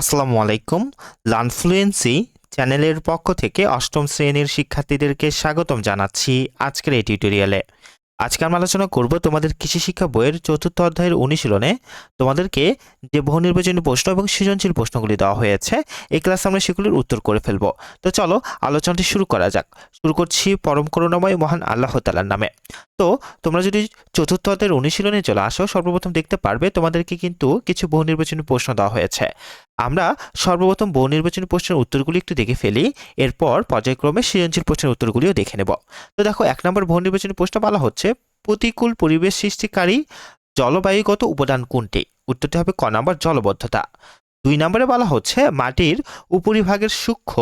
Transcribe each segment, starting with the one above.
আসসালামু আলাইকুম। লার্নফ্লুয়েন্সি চ্যানেলের পক্ষ থেকে অষ্টম শ্রেণির শিক্ষার্থীদেরকে স্বাগতম জানাচ্ছি আজকের এই টিউটোরিয়ালে। আজকে আমরা আলোচনা করব তোমাদের কৃষি শিক্ষা বইয়ের চতুর্থ অধ্যায়ের অনুশীলনে তোমাদেরকে যে বহু নির্বাচনী প্রশ্ন এবং সৃজনশীল প্রশ্নগুলি দেওয়া হয়েছে, এই ক্লাসে আমরা সেগুলির উত্তর করে ফেলব। তো চলো আলোচনাটি শুরু করা যাক। শুরু করছি পরম করুণাময় মহান আল্লাহ তালার নামে। তো তোমরা যদি চতুর্থ অধ্যায়ের অনুশীলনে চলে আসো, সর্বপ্রথম দেখতে পারবে তোমাদেরকে কিন্তু কিছু বহু নির্বাচনী প্রশ্ন দেওয়া হয়েছে। আমরা সর্বপ্রথম বহু নির্বাচনী প্রশ্নের উত্তরগুলি একটু দেখে ফেলি, এরপর পর্যায়ক্রমে সৃজনশীল প্রশ্নের উত্তরগুলিও দেখে নেব। তো দেখো, এক নম্বর বহু নির্বাচনী প্রশ্ন বলা হচ্ছে, প্রতিকূল পরিবেশ সৃষ্টিকারী জলবায়ুগত উপাদান কোনটি? উত্তরটি হবে ক নম্বর, জলবদ্ধতা। দুই নম্বরে বলা হচ্ছে, মাটির উপরিভাগের সূক্ষ্ম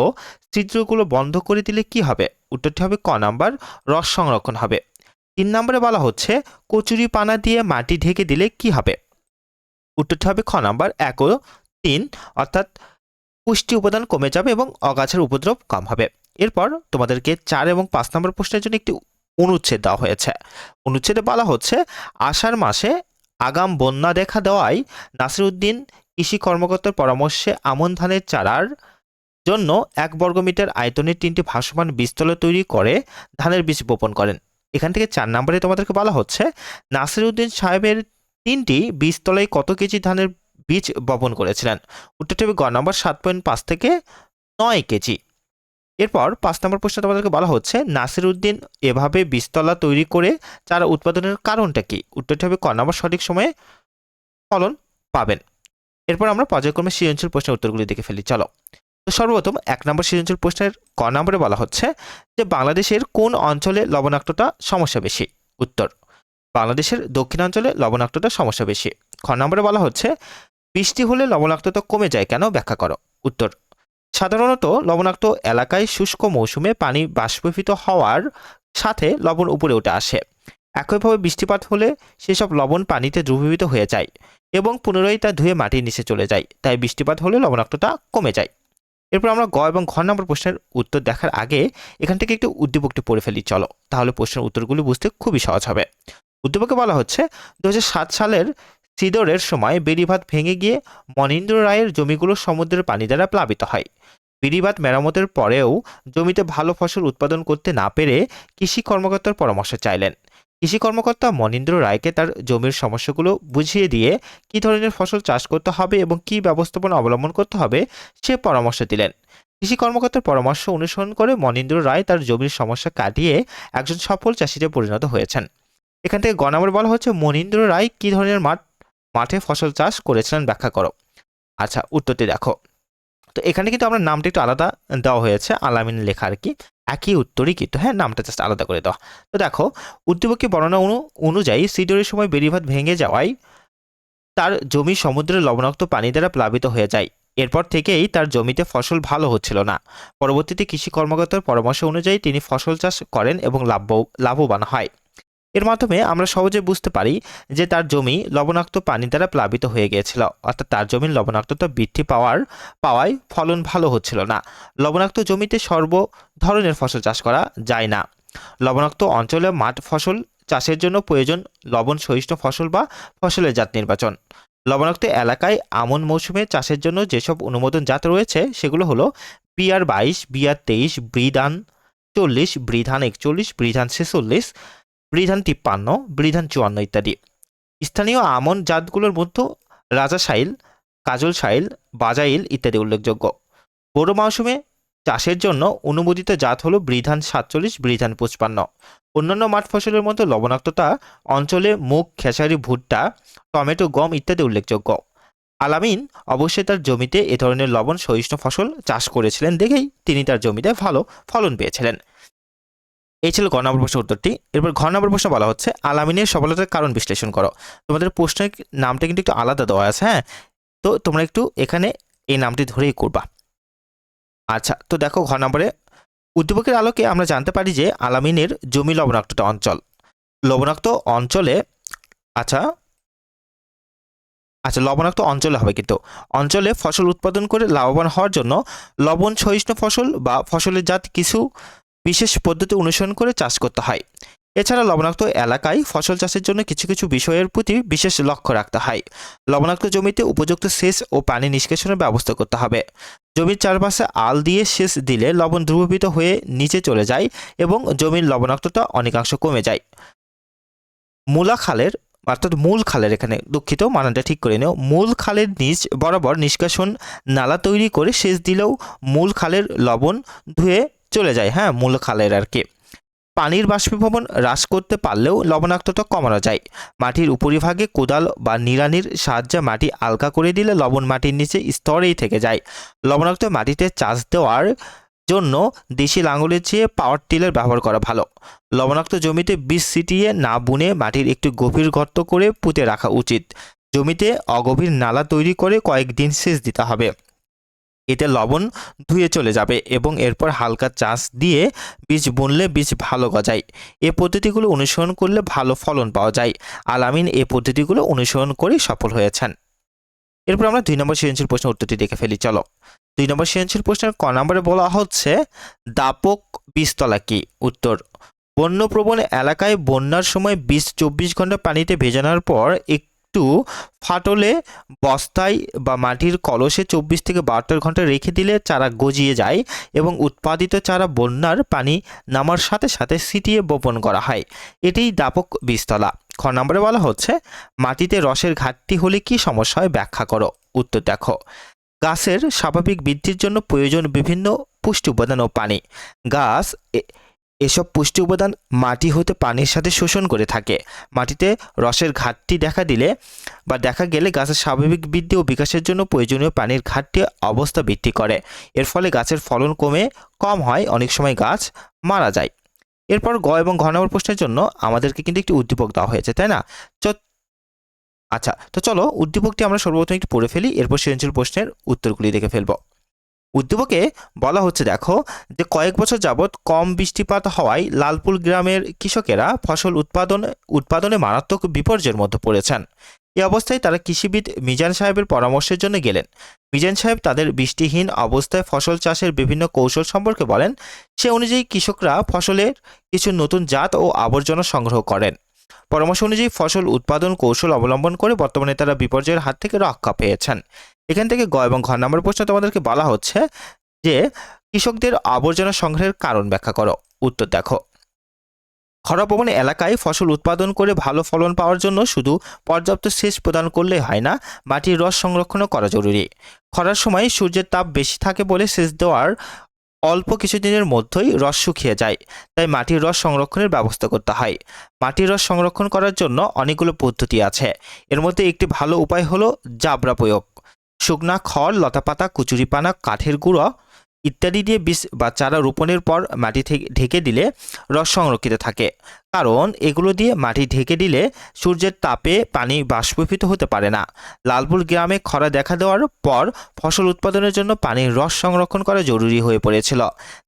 ছিদ্রগুলো বন্ধ করে দিলে কি হবে? উত্তরটি হবে ক নম্বর, রস সংরক্ষণ হবে। তিন নম্বরে বলা হচ্ছে, কচুরি পানা দিয়ে মাটি ঢেকে দিলে কি হবে? উত্তরটি হবে খ নম্বর, এক ও তিন, অর্থাৎ পুষ্টি উপাদান কমে যাবে এবং অগাছের উপদ্রব কম হবে। এরপর তোমাদেরকে চার এবং পাঁচ নম্বর প্রশ্নের জন্য একটি অনুচ্ছেদ দেওয়া হয়েছে। অনুচ্ছেদে বলা হচ্ছে, আষাঢ় মাসে আগাম বন্যা দেখা দেওয়ায় নাসিরউদ্দিন কৃষি কর্মকর্তার পরামর্শে আমন ধানের চারার জন্য এক বর্গমিটার আয়তনের তিনটি ভাসমান বীজতলা তৈরি করে ধানের বীজ বপন করেন। এখান থেকে চার নম্বরে তোমাদেরকে বলা হচ্ছে নাসিরউদ্দিন সাহেবের তিনটি বীজতলায় কত কেজি ধানের বীজ বপন করেছিলেন? উত্তরটি হবে গ নম্বর, সাত পয়েন্ট পাঁচ থেকে নয় কেজি। এরপর পাঁচ নম্বর প্রশ্ন তোমাদেরকে বলা হচ্ছে নাসির উদ্দিন এভাবে বীজতলা তৈরি করে চারা উৎপাদনের কারণটা কি? উত্তরটি হবে ক নম্বর, সঠিক সময়ে ফলন পাবেন। এরপর আমরা পর্যায়ক্রমে সৃজনশীল প্রশ্নের উত্তরগুলি দেখে ফেলি। চলো। সর্বপ্রথম এক নম্বর সৃজনশীল প্রশ্নের ক নম্বরে বলা হচ্ছে যে বাংলাদেশের কোন অঞ্চলে লবণাক্ততা সমস্যা বেশি? উত্তর, বাংলাদেশের দক্ষিণাঞ্চলে লবণাক্ততা সমস্যা বেশি। খ নম্বরে বলা হচ্ছে, বৃষ্টি হলে লবণাক্ততা কমে যায় কেন ব্যাখ্যা করো? উত্তর, সাধারণত লবণাক্ত এলাকায় শুষ্ক মৌসুমে পানি বাষ্পীভূত হওয়ার সাথে লবণ উপরে উঠে আসে। একইভাবে বৃষ্টিপাত হলে সেসব লবণ পানিতে দ্রবীভূত হয়ে যায় এবং পুনরায় তা ধুয়ে মাটির নিচে চলে যায়। তাই বৃষ্টিপাত হলে লবণাক্ততা কমে যায়। এরপর আমরা গ এবং ঘ নম্বর প্রশ্নের উত্তর দেখার আগে এখান থেকে একটু উদ্দীপকটি পড়ে ফেলি, চলো। তাহলে প্রশ্নের উত্তরগুলি বুঝতে খুবই সহজ হবে। উদ্দীপকে বলা হচ্ছে দু হাজার সাত সালের সিদরের সময় বেড়িভাত ভেঙে গিয়ে মনীন্দ্র রায়ের জমিগুলো সমুদ্রের পানি দ্বারা প্লাবিত হয়। বেড়িবাঁধ মেরামতের পরেও জমিতে ভালো ফসল উৎপাদন করতে না পেরে কৃষি কর্মকর্তার পরামর্শ চাইলেন। কৃষি কর্মকর্তা মনীন্দ্র রায়কে তার জমির সমস্যাগুলো বুঝিয়ে দিয়ে কী ধরনের ফসল চাষ করতে হবে এবং কী ব্যবস্থাপনা অবলম্বন করতে হবে, সে পরামর্শ দিলেন। কৃষি কর্মকর্তার পরামর্শ অনুসরণ করে মনীন্দ্র রায় তার জমির সমস্যা কাটিয়ে একজন সফল চাষিতে পরিণত হয়েছেন। এখান থেকে গণামর বলা হচ্ছে, মনীন্দ্র রায় কী ধরনের মাঠ, মাঠে ফসল চাষ করেছিলেন ব্যাখ্যা করো। আচ্ছা উত্তরটি দেখো। তো এখানে কিন্তু আমরা নামটা একটু আলাদা দেওয়া হয়েছে, আলামিন লেখা আর কি। একই উত্তরই কিন্তু হ্যাঁ নামটা জাস্ট আলাদা করে দেওয়া তো দেখো উদ্দীপকী বর্ণনা অনু, অনুযায়ী সিডরের সময় বেড়িভাত ভেঙে যাওয়ায় তার জমি সমুদ্রের লবণাক্ত পানি দ্বারা প্লাবিত হয়ে যায়। এরপর থেকেই তার জমিতে ফসল ভালো হচ্ছিল না। পরবর্তীতে কৃষি কর্মকর্তার পরামর্শ অনুযায়ী তিনি ফসল চাষ করেন এবং লাভ লাভবান হয়। এর মাধ্যমে আমরা সহজে বুঝতে পারি যে তার জমি লবণাক্ত পানি দ্বারা প্লাবিত হয়ে গিয়েছিল। অর্থাৎ তার জমির লবণাক্ততা বৃদ্ধি পাওয়ার, পাওয়ায় ফলন ভালো হচ্ছিল না। লবণাক্ত জমিতে সর্ব ধরনের ফসল চাষ করা যায় না। লবণাক্ত অঞ্চলে মাঠ ফসল চাষের জন্য প্রয়োজন লবণ সহিষ্ণু ফসল বা ফসলের জাত নির্বাচন। লবণাক্ত এলাকায় আমন মৌসুমে চাষের জন্য যেসব অনুমোদন জাত রয়েছে, সেগুলো হলো বিআর বাইশ বিআর তেইশ ব্রিধান চল্লিশ, ব্রিধান একচল্লিশ, ব্রিধান ছেচল্লিশ বৃধান তিপ্পান্ন বৃধান চুয়ান্ন ইত্যাদি। স্থানীয় আমন জাতগুলোর মধ্যে রাজাশাইল কাজলশাইল বাজাইল ইত্যাদি উল্লেখযোগ্য। বড় মৌসুমে চাষের জন্য অনুমোদিত জাত হলো বৃধান সাতচল্লিশ বৃধান পঁচপান্ন। অন্যান্য মাঠ ফসলের মধ্যে লবণাক্ততা, অঞ্চলে মুগ, খেসারি, ভুট্টা, টমেটো, গম ইত্যাদি উল্লেখযোগ্য। আলামিন অবশ্যই তার জমিতে এ ধরনের লবণ সহিষ্ণু ফসল চাষ করেছিলেন দেখেই তিনি তার জমিতে ভালো ফলন পেয়েছিলেন। এই ছিল ঘ নম্বর প্রশ্ন উত্তরটি। এরপর ঘ নম্বর প্রশ্ন বলা হচ্ছে, আলামিনের সফলতার কারণ বিশ্লেষণ করো। তোমাদের প্রশ্নের নামটা কিন্তু একটু আলাদা দেওয়া আছে হ্যাঁ? তো তোমরা একটু এখানে এই নামটি ধরেই করবা। আচ্ছা তো দেখো ঘ নম্বরে, উদ্দীপকের আলোকে আমরা জানতে পারি যে আলামিনের জমি লবণাক্ততা অঞ্চল। লবণাক্ত অঞ্চলে আচ্ছা আচ্ছা লবণাক্ত অঞ্চলে হবে কিন্তু। অঞ্চলে ফসল উৎপাদন করে লাভবান হওয়ার জন্য লবণ সহিষ্ণু ফসল বা ফসলের জাত কিছু বিশেষ পদ্ধতি অনুসরণ করে চাষ করতে হয়। এছাড়া লবণাক্ত এলাকায় ফসল চাষের জন্য কিছু কিছু বিষয়ের প্রতি বিশেষ লক্ষ্য রাখতে হয়। লবণাক্ত জমিতে উপযুক্ত সেচ ও পানি নিষ্কাশনের ব্যবস্থা করতে হবে। জমির চারপাশে আল দিয়ে সেচ দিলে লবণ দ্রবীভূত হয়ে নিচে চলে যায় এবং জমির লবণাক্ততা অনেকাংশ কমে যায়। মূলা খালের, অর্থাৎ মূল খালের এখানে দুঃখিত, মানানটা ঠিক করে নেও। মূল খালের নিচ বরাবর নিষ্কাশন নালা তৈরি করে সেচ দিলেও মূল খালের লবণ ধুয়ে চলে যায় হ্যাঁ মূল খালের আর কি। পানির বাষ্পীভবন হ্রাস করতে পারলেও লবণাক্ততা কমানো যায়। মাটির উপরিভাগে কোদাল বা নিড়ানির সাহায্যে মাটি আলগা করে দিলে লবণ মাটির নিচে স্তরেই থেকে যায়। লবণাক্ত মাটিতে চাষ দেওয়ার জন্য দেশি লাঙলের চেয়ে পাওয়ার টিলার ব্যবহার করা ভালো। লবণাক্ত জমিতে বীজ ছিটিয়ে না বুনে মাটির একটু গভীর গর্ত করে পুঁতে রাখা উচিত। জমিতে অগভীর নালা তৈরি করে কয়েকদিন সেচ দিতে হবে। এতে লবণ ধুয়ে চলে যাবে এবং এরপর হালকা চাষ দিয়ে বীজ বুনলে বীজ ভালো গজায়। এ পদ্ধতিগুলো অনুসরণ করলে ভালো ফলন পাওয়া যায়। আলামিন এই পদ্ধতিগুলো অনুসরণ করে সফল হয়েছেন। এরপর আমরা দুই নম্বর সৃজনশীল প্রশ্নের উত্তরটি দেখে ফেলি, চলো। দুই নম্বর সৃজনশীল প্রশ্নের ক নম্বরে বলা হচ্ছে, দাপক বীজতলা কি? উত্তর, বন্যপ্রবণ এলাকায় বন্যার সময় বীজ চব্বিশ ঘণ্টা পানিতে ভেজানোর পর একটু ফাটলে বস্তায় বা মাটির কলসে চব্বিশ থেকে বাহাত্তর ঘণ্টা রেখে দিলে চারা গজিয়ে যায় এবং উৎপাদিত চারা বন্যার পানি নামার সাথে সাথে ছিটিয়ে বপন করা হয়। এটিই দাপক বীজতলা। খ নম্বরে বলা হচ্ছে, মাটিতে রসের ঘাটতি হলে কি সমস্যা হয় ব্যাখ্যা করো। উত্তর দেখো, গাছের স্বাভাবিক বৃদ্ধির জন্য প্রয়োজন বিভিন্ন পুষ্টি উপাদান ও পানি। গাছ এসব পুষ্টি উপাদান মাটি হতে পানির সাথে শোষণ করে থাকে। মাটিতে রসের ঘাটতি দেখা দিলে বা দেখা গেলে গাছের স্বাভাবিক বৃদ্ধি ও বিকাশের জন্য প্রয়োজনীয় পানির ঘাটতি অবস্থা বৃদ্ধি করে। এর ফলে গাছের ফলন কমে, কম হয়, অনেক সময় গাছ মারা যায়। এরপর গ এবং ঘ নম্বর প্রশ্নের জন্য আমাদেরকে কিন্তু একটি উদ্দীপক দেওয়া হয়েছে, তাই না? আচ্ছা তো চলো উদ্দীপকটি আমরা সর্বপ্রথম একটু পড়ে ফেলি, এরপর সৃজনশীল প্রশ্নের উত্তরগুলি দেখে ফেলব। উদ্দীপকে বলা হচ্ছে, দেখো, যে কয়েক বছর যাবৎ কম বৃষ্টিপাত হওয়ায় লালপুর গ্রামের কৃষকেরা ফসল উৎপাদন, উৎপাদনে মারাত্মক বিপর্যয়ের মধ্যে পড়েছেন। এ অবস্থায় তারা কৃষিবিদ মিজান সাহেবের পরামর্শের জন্য গেলেন। মিজান সাহেব তাদের বৃষ্টিহীন অবস্থায় ফসল চাষের বিভিন্ন কৌশল সম্পর্কে বলেন, সে অনুযায়ী কৃষকরা ফসলের কিছু নতুন জাত ও আবর্জনা সংগ্রহ করেন। পরামর্শ অনুযায়ী ফসল উৎপাদন কৌশল অবলম্বন করে বর্তমানে তারা বিপর্যয়ের হাত থেকে রক্ষা পেয়েছেন। এখান থেকে গ এবং ঘ নম্বর প্রশ্ন তোমাদেরকে বলা হচ্ছে যে, কৃষকদের আবর্জনা সংগ্রহের কারণ ব্যাখ্যা করো। উত্তর দেখো। খরাপ্রবণ এলাকায় ফসল উৎপাদন করে ভালো ফলন পাওয়ার জন্য শুধু পর্যাপ্ত সেচ প্রদান করলে হয় না, মাটির রস সংরক্ষণও করা জরুরি। খরার সময় সূর্যের তাপ বেশি থাকে বলে সেচ দেওয়ার অল্প কিছুদিনের মধ্যেই রস শুকিয়ে যায়, তাই মাটির রস সংরক্ষণের ব্যবস্থা করতে হয়। মাটির রস সংরক্ষণ করার জন্য অনেকগুলো পদ্ধতি আছে। এর মধ্যে একটি ভালো উপায় হলো জাবরা প্রয়োগ। শুকনা খড়, লতাপাতা, কুচুরিপানা, কাঠের গুঁড়ো ইত্যাদি দিয়ে বীজ বা চারা রোপণের পর মাটি ঢেকে দিলে রস সংরক্ষিত থাকে। কারণ এগুলো দিয়ে মাটি ঢেকে দিলে সূর্যের তাপে পানি বাষ্পীভূত হতে পারে না। লালপুর গ্রামে খরা দেখা দেওয়ার পর ফসল উৎপাদনের জন্য পানির রস সংরক্ষণ করা জরুরি হয়ে পড়েছিল।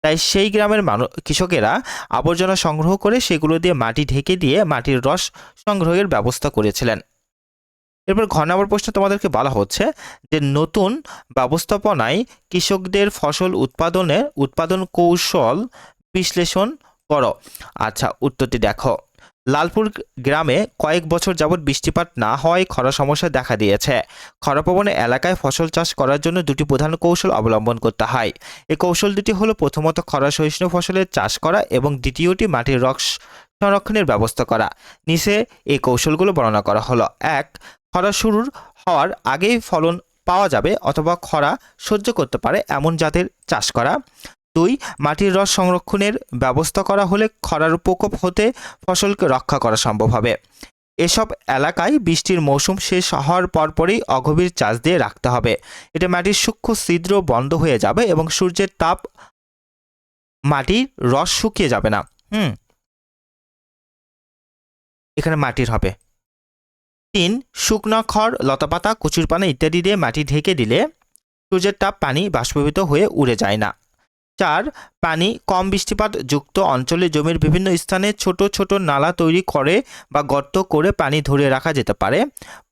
তাই সেই গ্রামের মানুষ কৃষকেরা আবর্জনা সংগ্রহ করে সেগুলো দিয়ে মাটি ঢেকে দিয়ে মাটির রস সংগ্রহের ব্যবস্থা করেছিলেন। এরপর ঘ নম্বর প্রশ্ন তোমাদেরকে বলা হচ্ছে যে নতুন ব্যবস্থাপনায় কৃষকদের ফসল উৎপাদনের উৎপাদন কৌশল বিশ্লেষণ করো। আচ্ছা উত্তরটি দেখো। লালপুর গ্রামে কয়েক বছর যাবৎ বৃষ্টিপাত না হওয়ায় খরা সমস্যা দেখা দিয়েছে। খরাপ্রবণ এলাকায় ফসল চাষ করার জন্য দুটি প্রধান কৌশল অবলম্বন করতে হয়। এই কৌশল দুটি হলো প্রথমত খরা সহিষ্ণু ফসলের চাষ করা এবং দ্বিতীয়টি মাটির রস সংরক্ষণের ব্যবস্থা করা। নিচে এই কৌশলগুলো বর্ণনা করা হলো। এক খরা শুরুর হওয়ার আগেই ফলন পাওয়া যাবে অথবা খরা সহ্য করতে পারে এমন জাতের চাষ করা। দুই, মাটির রস সংরক্ষণের ব্যবস্থা করা হলে খরার প্রকোপ হতে ফসলকে রক্ষা করা সম্ভব হবে। এসব এলাকায় বৃষ্টির মৌসুম শেষ হওয়ার পরপরই অগভীর চাষ দিয়ে রাখতে হবে। এতে মাটির সূক্ষ্ম ছিদ্র বন্ধ হয়ে যাবে এবং সূর্যের তাপ মাটির রস শুকিয়ে যাবে না। হুম। এখানে মাটির হবে। তিন, শুকনো খড়, লতাপাতা কচুরপানা ইত্যাদি দিয়ে মাটি ঢেকে দিলে সূর্যের তাপ পানি বাষ্পীভূত হয়ে উড়ে যায় না। চার, পানি কম বৃষ্টিপাত যুক্ত অঞ্চলে জমির বিভিন্ন স্থানে ছোট ছোট নালা তৈরি করে বা গর্ত করে পানি ধরে রাখা যেতে পারে।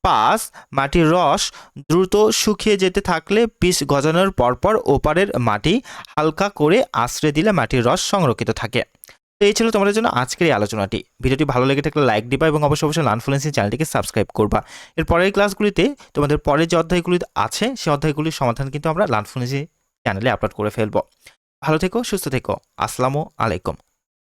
পাঁচ, মাটির রস দ্রুত শুকিয়ে যেতে থাকলে বীজ গজানোর পরপর ওপারের মাটি হালকা করে আশ্রে দিলে মাটির রস সংরক্ষিত থাকে। এই ছিল তোমাদের জন্য আজকের এই আলোচনাটি। ভিডিওটি ভালো লেগে থাকলে লাইক দিবা এবং অবশ্যই অবশ্যই লানফ্লুয়েন্সি চ্যানেলটিকে সাবস্ক্রাইব করবা। এর পরের ক্লাসগুলিতে তোমাদের পরের যে অধ্যায়গুলি আছে সেই অধ্যায়গুলির সমাধান কিন্তু আমরা লানফ্লুয়েন্সি চ্যানেলে আপলোড করে ফেলব। ভালো থেকো, সুস্থ থেকো। আসসালামু আলাইকুম।